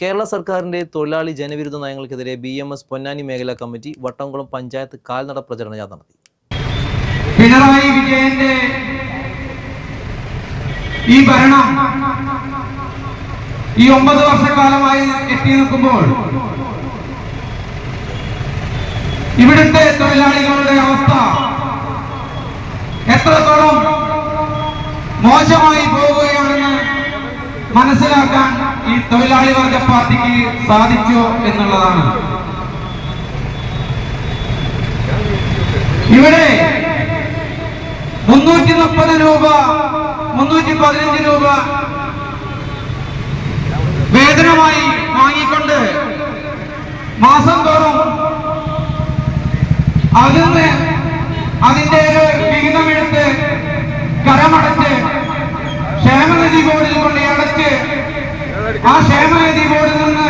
കേരള സർക്കാരിന്റെ തൊഴിലാളി ജനവിരുദ്ധ നയങ്ങൾക്കെതിരെ ബി എം എസ് പൊന്നാനി മേഖലാ കമ്മിറ്റി വട്ടംകുളം പഞ്ചായത്ത് കാൽനട പ്രചരണ ജാഥ നടത്തി. പിണറായി വിജയന്റെ ഈ ഭരണം ഈ ഒമ്പത് വർഷക്കാലമായി എത്തി നിൽക്കുമ്പോൾ ഇവിടുത്തെ തൊഴിലാളികളുടെ അവസ്ഥ എത്രത്തോളം മോശമായി പോവുകയാണെന്ന് മനസ്സിലാക്കാൻ തൊഴിലാളി വർഗ പാർട്ടിക്ക് സാധിച്ചു എന്നുള്ളതാണ്. ഇവിടെ മുന്നൂറ്റി മുപ്പത് രൂപ മുന്നൂറ്റി പതിനഞ്ച് രൂപ വേതനമായി വാങ്ങിക്കൊണ്ട് മാസം തോറും അതിന് അതിന്റെ ഒരു വിഹിതമെടുത്ത് കരമടച്ച് ക്ഷേമനിധി ബോർഡിൽ കൊണ്ട് അടച്ച് ആ ക്ഷേമനിധി ബോർഡിൽ നിന്ന്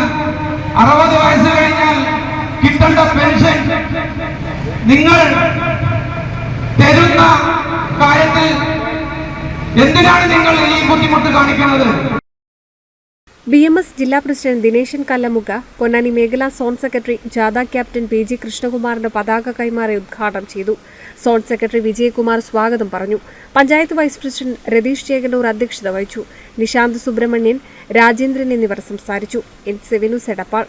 അറുപത് വയസ്സ് കഴിഞ്ഞാൽ കിട്ടേണ്ട പെൻഷൻ നിങ്ങൾ തരുന്ന കാര്യത്തിൽ എന്തിനാണ് നിങ്ങൾ ഈ ബുദ്ധിമുട്ട് കാണിക്കുന്നത്? ബി എം എസ് ജില്ലാ പ്രസിഡന്റ് ദിനേശൻ കല്ലമുക പൊന്നാനി മേഖലാ സോൺ സെക്രട്ടറി ജാഥ ക്യാപ്റ്റൻ പി ജി കൃഷ്ണകുമാറിന്റെ പതാക കൈമാറി ഉദ്ഘാടനം ചെയ്തു. സോൺ സെക്രട്ടറി വിജയകുമാർ സ്വാഗതം പറഞ്ഞു. പഞ്ചായത്ത് വൈസ് പ്രസിഡന്റ് രതീഷ് ചേകന്നൂർ അധ്യക്ഷത വഹിച്ചു. നിശാന്ത് സുബ്രഹ്മണ്യൻ രാജേന്ദ്രൻ എന്നിവർ സംസാരിച്ചു. എൻ. സെവിനു സെടപ്പാൾ